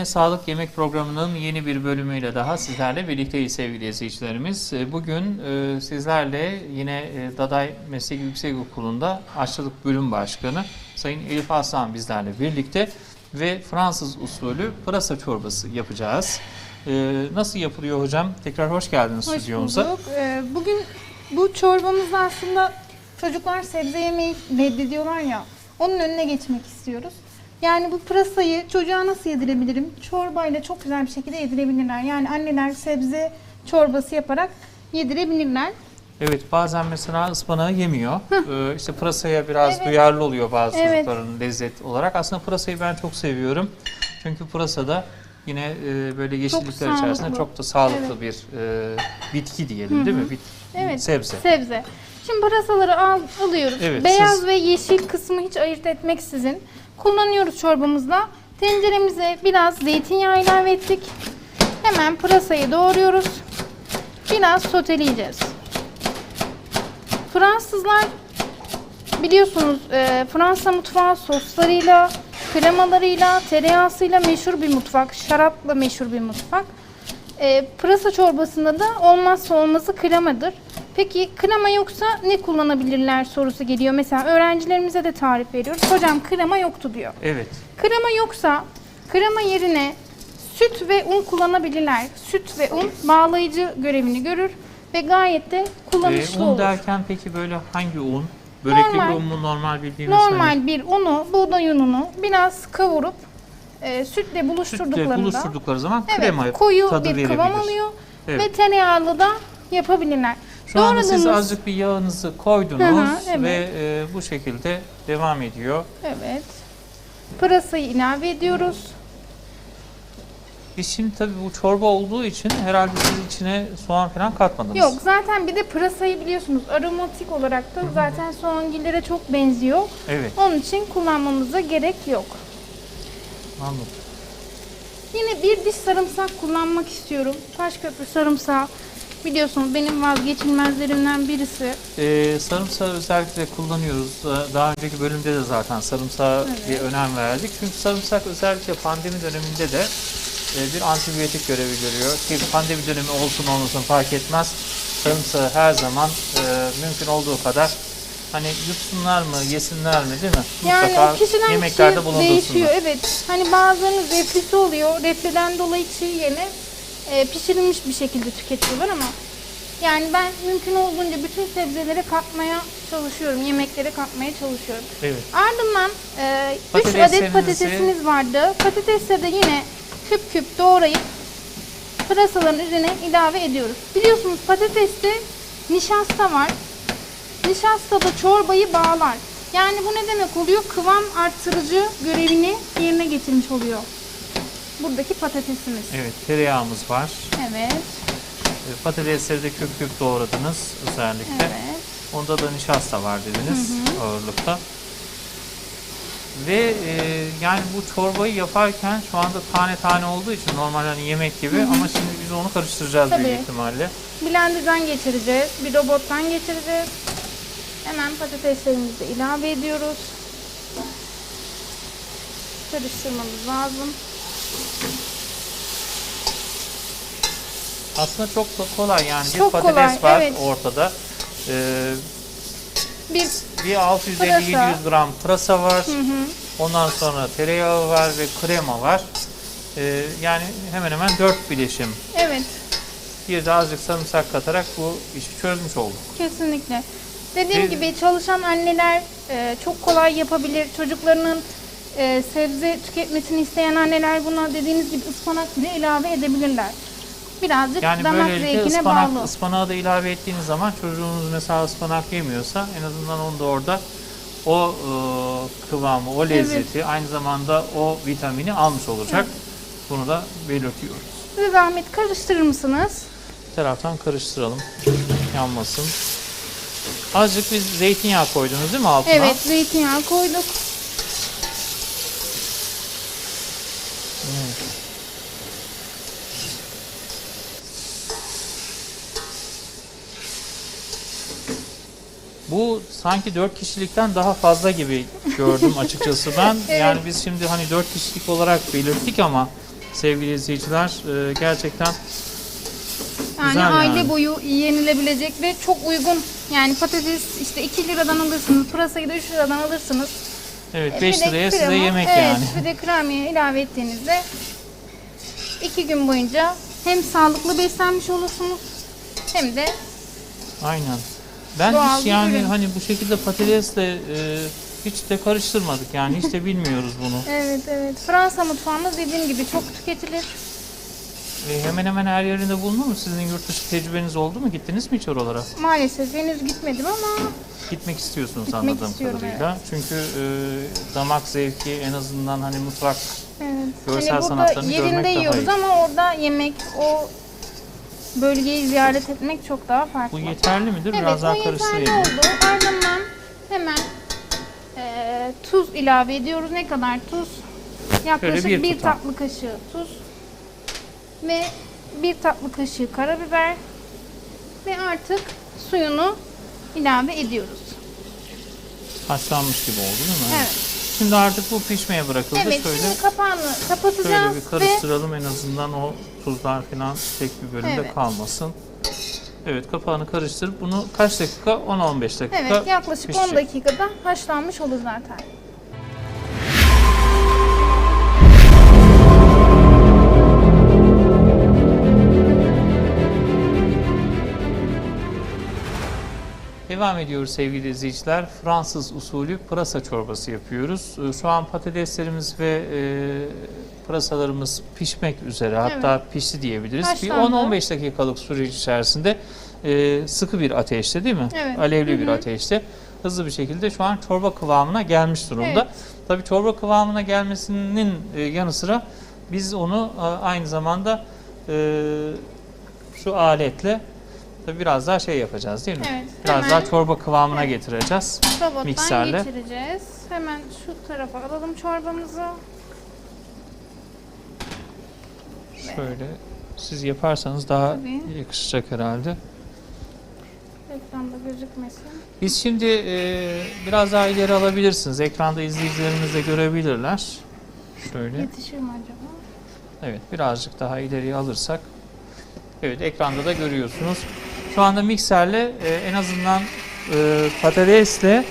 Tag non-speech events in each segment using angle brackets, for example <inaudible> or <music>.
Eline Sağlık Yemek Programı'nın yeni bir bölümüyle daha sizlerle birlikteyiz sevgili izleyicilerimiz. E, Bugün e, sizlerle yine e, Daday Mesleki Yüksekokulu'nda Aşçılık Bölüm Başkanı Sayın Elif Aslan bizlerle birlikte ve Fransız usulü pırasa çorbası yapacağız. Nasıl yapılıyor hocam? Tekrar hoş geldiniz Hoş stüdyomuza. bulduk. Bugün bu çorbamızda aslında çocuklar sebze yemeyi reddediyorlar ya. Onun önüne geçmek istiyoruz. Yani bu pırasayı çocuğa nasıl yedirebilirim? Çorbayla çok güzel bir şekilde yedirebilirler. Yani anneler sebze çorbası yaparak yedirebilirler. Evet bazen mesela ıspanağı yemiyor. Ee, işte pırasaya biraz Evet. duyarlı oluyor bazı Evet. çocukların lezzet olarak. Aslında pırasayı ben çok seviyorum. Çünkü pırasada yine e, böyle yeşillikler içerisinde sağlıklı. çok da sağlıklı bir e, bitki diyelim değil mi? Bit, Evet. Sebze. Sebze. Şimdi pırasaları al, alıyoruz. Evet, Beyaz siz- ve yeşil kısmı hiç ayırt etmeksizin kullanıyoruz çorbamızda. Tenceremize biraz zeytinyağı ilave ettik. Hemen pırasayı doğruyoruz. Biraz soteleyeceğiz. Fransızlar biliyorsunuz e, Fransa mutfağı soslarıyla, kremalarıyla, tereyağısıyla meşhur bir mutfak. Şarapla meşhur bir mutfak. E, pırasa çorbasında da olmazsa olmazı kremadır. Peki krema yoksa ne kullanabilirler sorusu geliyor. Mesela öğrencilerimize de tarif veriyoruz. Hocam krema yoktu diyor. Evet. Krema yoksa krema yerine süt ve un kullanabilirler. Süt ve un bağlayıcı görevini görür ve gayet de Ee, kullanışlı un olur. derken peki böyle hangi un? Börekli Normal. un mu normal bildiğimiz hani Normal bir unu, buğday ununu biraz kavurup e, sütle sütle buluşturduklarında buluşturdukları zaman evet, krema koyu tadı bir verebilir. kıvam alıyor Evet. ve tereyağlı da yapabilirler. Şu anda siz azıcık bir yağınızı koydunuz Hı hı, evet. ve e, bu şekilde devam ediyor. Evet. Pırasayı ilave ediyoruz. Biz şimdi tabii bu çorba olduğu için herhalde siz içine soğan falan katmadınız. Yok zaten bir de pırasayı biliyorsunuz aromatik olarak da zaten soğangillere çok benziyor. Evet, Onun için kullanmamıza gerek yok. anladım. Yine bir diş sarımsak kullanmak istiyorum. Taşköprü sarımsağı biliyorsunuz benim vazgeçilmezlerimden birisi. Ee, sarımsağı özellikle kullanıyoruz. Ee, Daha önceki bölümde de zaten sarımsağa Evet. bir önem verdik. Çünkü sarımsak özellikle pandemi döneminde de e, bir antibiyotik görevi görüyor. Ki pandemi dönemi olsun olmasın fark etmez. Sarımsağı her zaman e, mümkün olduğu kadar hani yutsunlar mı, yesinler mi değil mi? Yani Mutlaka o kişiden yemeklerde kişiye değişiyor. Evet. Hani bazılarının reflüsü oluyor. Reflüden dolayı çiğ yerine e, pişirilmiş bir şekilde tüketiyorlar ama yani ben mümkün olduğunca bütün sebzelere katmaya çalışıyorum. Yemeklere katmaya çalışıyorum. Evet. Ardından 3 Patateslerinizi- adet patatesimiz vardı. Patatesleri de yine küp küp doğrayıp pırasaların üzerine ilave ediyoruz. Biliyorsunuz patateste nişasta var. Nişasta da çorbayı bağlar. Yani bu ne demek oluyor? Kıvam arttırıcı görevini yerine getirmiş oluyor. Buradaki patatesimiz. Evet, tereyağımız var. Evet. Ee, Patatesleri de küp küp doğradınız özellikle. Evet. Onda da nişasta var dediniz ağırlıkta. Ve e, yani bu çorbayı yaparken şu anda tane tane olduğu için normal hani yemek gibi ama şimdi biz onu karıştıracağız Tabii. büyük ihtimalle. Blender'dan geçireceğiz. Bir robottan geçireceğiz. Hemen patateslerimizi ilave ediyoruz. Karıştırmamız lazım. Aslında çok da kolay yani bir Çok patates kolay, var evet. ortada. Ee, Bir bir 650-700 Pırasa. gram pırasa var. Ondan sonra tereyağı var ve krema var. Ee, yani hemen hemen 4 bileşim. evet Bir de azıcık sarımsak katarak bu işi çözmüş olduk. kesinlikle. Dediğim Ve- gibi çalışan anneler e, çok kolay yapabilir. Çocuklarının e, sebze tüketmesini isteyen anneler buna dediğiniz gibi ıspanak bile ilave edebilirler. Birazcık Yani damak böylelikle zevkine ıspanak, bağlı. ıspanağı da ilave ettiğiniz zaman çocuğunuz mesela ıspanak yemiyorsa en azından onu da orada o e, kıvamı, o lezzeti aynı zamanda o vitamini almış olacak. Bunu da belirtiyoruz. Size zahmet karıştırır mısınız? Bir taraftan karıştıralım. Yanmasın. Azıcık bir zeytinyağı koydunuz değil mi altına? Evet zeytinyağı koyduk. Bu sanki 4 kişilikten daha fazla gibi gördüm açıkçası <laughs> ben. Evet. Yani biz şimdi hani 4 kişilik olarak belirttik ama sevgili izleyiciler. E, gerçekten Yani Güzel aile yani. boyu yenilebilecek ve çok uygun. Yani patates işte 2 liradan alırsınız, pırasayı da 3 liradan alırsınız. evet E, 5 bir de liraya size krema, yemek evet, yani. <laughs> bir de kremiye ilave ettiğinizde 2 gün boyunca hem sağlıklı beslenmiş olursunuz hem de Aynen. Ben Doğal hiç yani ürün. hani bu şekilde patatesle e, hiç de karıştırmadık yani hiç de <laughs> bilmiyoruz bunu. evet evet Fransa mutfağımız dediğim gibi çok tüketilir. E, hemen hemen her yerinde bulunur mu? Sizin yurt dışı tecrübeniz oldu mu? Gittiniz mi hiç oralara? Maalesef henüz gitmedim ama Gitmek istiyorsunuz Gitmek anladığım istiyorum, kadarıyla. Çünkü e, damak zevki en azından hani mutfak evet. Görsel hani burada sanatlarını görmek yerinde daha yiyoruz iyi. ama orada yemek o bölgeyi ziyaret etmek çok daha farklı. bu yeterli midir? Evet, Biraz daha o yeterli karıştırayım. oldu. Ardından hemen eee, tuz ilave ediyoruz. Ne kadar tuz? Yaklaşık bir bir, tutam. tatlı kaşığı tuz ve bir tatlı kaşığı karabiber ve artık suyunu ilave ediyoruz. Haşlanmış gibi oldu değil mi? Evet. Şimdi artık bu pişmeye bırakıldı. Evet, şöyle şimdi kapağını kapatacağız şöyle bir ve karıştıralım en azından o tuzlar falan tek bir bölümde Evet. kalmasın. Evet kapağını karıştırıp bunu kaç dakika? 10-15 dakika evet yaklaşık 10 pişecek. dakikada haşlanmış olur zaten. Devam ediyoruz sevgili izleyiciler. Fransız usulü pırasa çorbası yapıyoruz. Ee, Şu an patateslerimiz ve e, pırasalarımız pişmek üzere. Hatta pişti diyebiliriz. Bir Haşlandı. 10-15 dakikalık süreç içerisinde e, sıkı bir ateşte değil mi? Evet. Alevli Hı bir hı. ateşte hızlı bir şekilde şu an çorba kıvamına gelmiş durumda. Evet. Tabii çorba kıvamına gelmesinin e, yanı sıra biz onu e, aynı zamanda e, şu aletle tabii biraz daha şey yapacağız değil mi? Evet, Biraz hemen- daha çorba kıvamına getireceğiz. Robottan Mikserle. geçireceğiz. Hemen şu tarafa alalım çorbamızı. Şöyle siz yaparsanız daha Tabii. yakışacak herhalde. Ekranda gözükmesin. Biz şimdi e, biraz daha ileri alabilirsiniz. Ekranda izleyicilerimiz de görebilirler. Şöyle. Yetişir mi acaba? Evet birazcık daha ileriye alırsak. Evet ekranda da görüyorsunuz. Şu anda mikserle e, en azından e, patatesle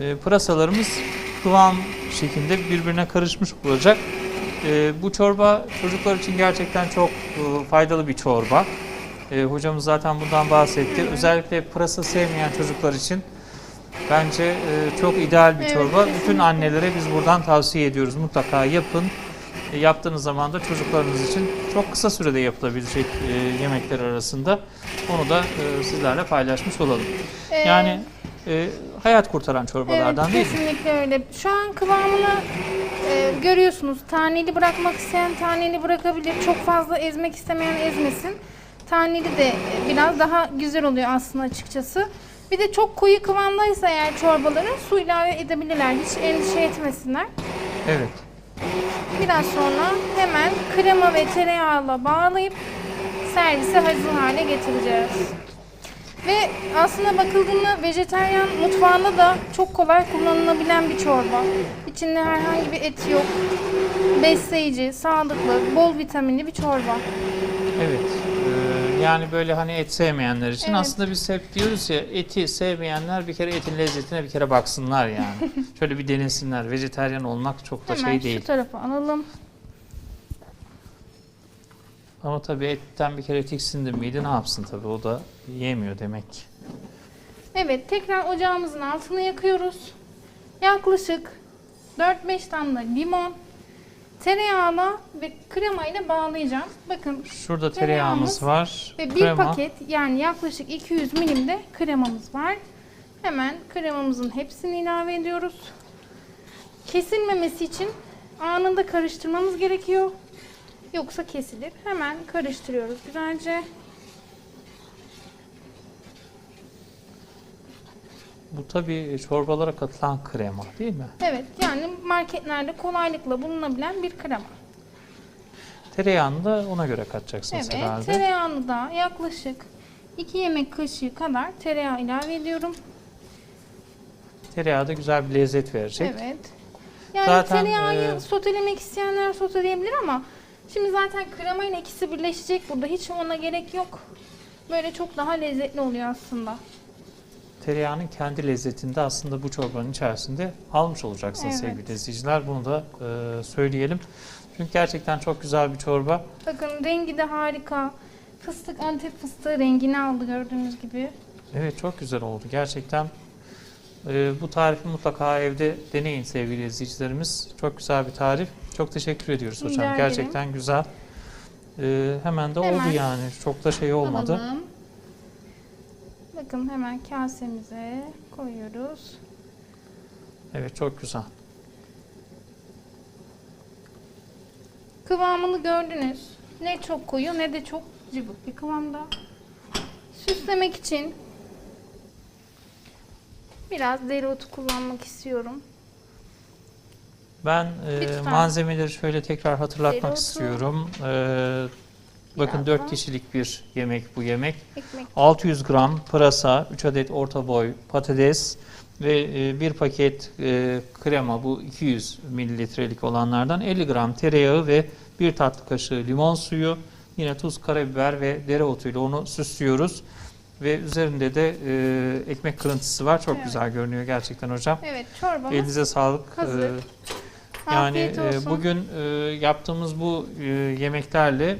e, pırasalarımız kıvam şeklinde birbirine karışmış olacak. E, bu çorba çocuklar için gerçekten çok e, faydalı bir çorba. E, hocamız zaten bundan bahsetti. Özellikle pırasa sevmeyen çocuklar için bence e, çok ideal bir Evet, çorba. Bütün kesinlikle. annelere biz buradan tavsiye ediyoruz. Mutlaka yapın. Yaptığınız zaman da çocuklarınız için çok kısa sürede yapılabilecek e, yemekler arasında onu da e, sizlerle paylaşmış olalım. Ee, Yani e, hayat kurtaran çorbalardan evet, değil mi? kesinlikle öyle. Şu an kıvamını e, görüyorsunuz. Taneli bırakmak isteyen taneli bırakabilir. Çok fazla ezmek istemeyen ezmesin. Taneli de e, biraz daha güzel oluyor aslında açıkçası. Bir de çok koyu kıvamdaysa eğer çorbaları su ilave edebilirler. Hiç endişe etmesinler. Evet. Biraz sonra hemen krema ve tereyağıyla bağlayıp servise hazır hale getireceğiz. Ve aslında bakıldığında vejeteryan mutfağında da çok kolay kullanılabilen bir çorba. İçinde herhangi bir et yok. Besleyici, sağlıklı, bol vitaminli bir çorba. Evet. Yani böyle hani et sevmeyenler için Evet. aslında biz hep diyoruz ya eti sevmeyenler bir kere etin lezzetine bir kere baksınlar yani. <laughs> Şöyle bir denesinler. Vejeteryan olmak çok da Hemen şey şu değil. tarafa alalım. Ama tabii etten bir kere tiksindim miydi ne yapsın tabii o da yemiyor demek. Evet, tekrar ocağımızın altını yakıyoruz. Yaklaşık 4-5 damla limon, tereyağla ve kremayla bağlayacağım. Bakın Şurada Tereyağımız tereyağımız var. Ve bir krema. paket yani yaklaşık 200 milimde kremamız var. Hemen kremamızın hepsini ilave ediyoruz. Kesilmemesi için anında karıştırmamız gerekiyor. Yoksa kesilir. Hemen karıştırıyoruz güzelce. Bu tabii çorbalara katılan krema değil mi? Evet yani marketlerde kolaylıkla bulunabilen bir krema. Tereyağını da ona göre katacaksınız Evet herhalde. tereyağını da yaklaşık 2 yemek kaşığı kadar tereyağı ilave ediyorum. Tereyağı da güzel bir lezzet verecek. Evet. Yani Zaten, tereyağı e, sotelemek isteyenler soteleyebilir ama şimdi zaten kremayla ikisi birleşecek burada. Hiç ona gerek yok. Böyle çok daha lezzetli oluyor aslında. Tereyağının kendi lezzetini de aslında bu çorbanın içerisinde almış olacaksınız Evet. sevgili izleyiciler. Bunu da e, söyleyelim. Çünkü gerçekten çok güzel bir çorba. Bakın rengi de harika. Fıstık antep fıstığı rengini aldı gördüğünüz gibi. Evet çok güzel oldu gerçekten. e, bu tarifi mutlaka evde deneyin sevgili izleyicilerimiz. Çok güzel bir tarif. Çok teşekkür ediyoruz hocam. Gerçekten güzel. E, hemen de Hemen oldu yani. Çok da şey olmadı. Alalım. Bakın hemen kasemize koyuyoruz. Evet çok güzel. Kıvamını gördünüz. Ne çok koyu ne de çok cıvık bir kıvamda. Süslemek için biraz dereotu kullanmak istiyorum. Ben e, malzemeleri şöyle tekrar hatırlatmak Dereotu. istiyorum. E, bakın Biraz 4 da. kişilik bir yemek bu yemek. Ekmek 600 gram pırasa, 3 adet orta boy patates ve e, bir paket e, krema bu 200 mililitrelik olanlardan 50 gram tereyağı ve bir tatlı kaşığı limon suyu, yine tuz, karabiber ve dereotuyla onu süslüyoruz. Ve üzerinde de e, ekmek kırıntısı var. Çok Evet. güzel görünüyor gerçekten hocam. Evet çorbamız Elinize sağlık. hazır. E, yani e, bugün e, yaptığımız bu e, yemeklerle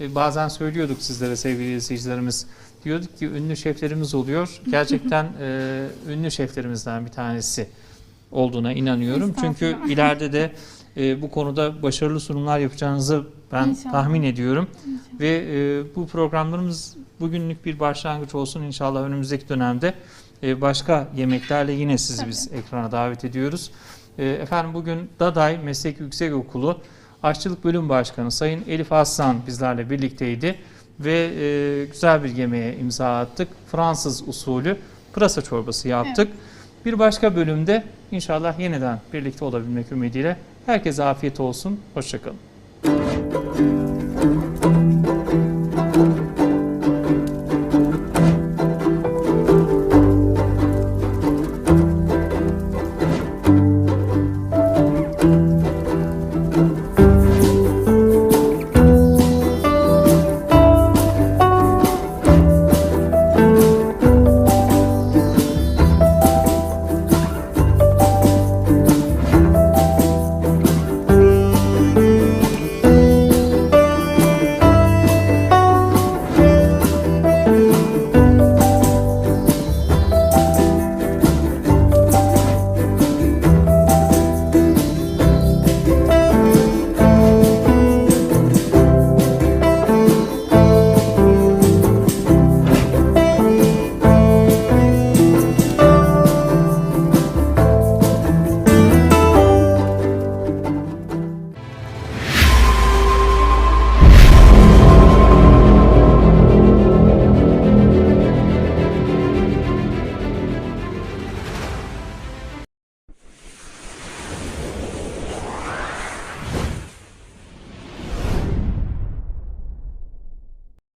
e, bazen söylüyorduk sizlere sevgili izleyicilerimiz. Diyorduk ki ünlü şeflerimiz oluyor. <laughs> Gerçekten e, ünlü şeflerimizden bir tanesi olduğuna inanıyorum. Çünkü <laughs> ileride de e, bu konuda başarılı sunumlar yapacağınızı ben İnşallah. tahmin ediyorum. Ve e, bu programlarımız bugünlük bir başlangıç olsun inşallah önümüzdeki dönemde e, başka yemeklerle yine sizi biz ekrana davet ediyoruz. E, efendim bugün Daday Meslek Yüksekokulu Aşçılık Bölüm Başkanı Sayın Elif Aslan bizlerle birlikteydi ve e, güzel bir yemeğe imza attık. Fransız usulü pırasa çorbası yaptık. Bir başka bölümde inşallah yeniden birlikte olabilmek ümidiyle herkese afiyet olsun. Hoşçakalın.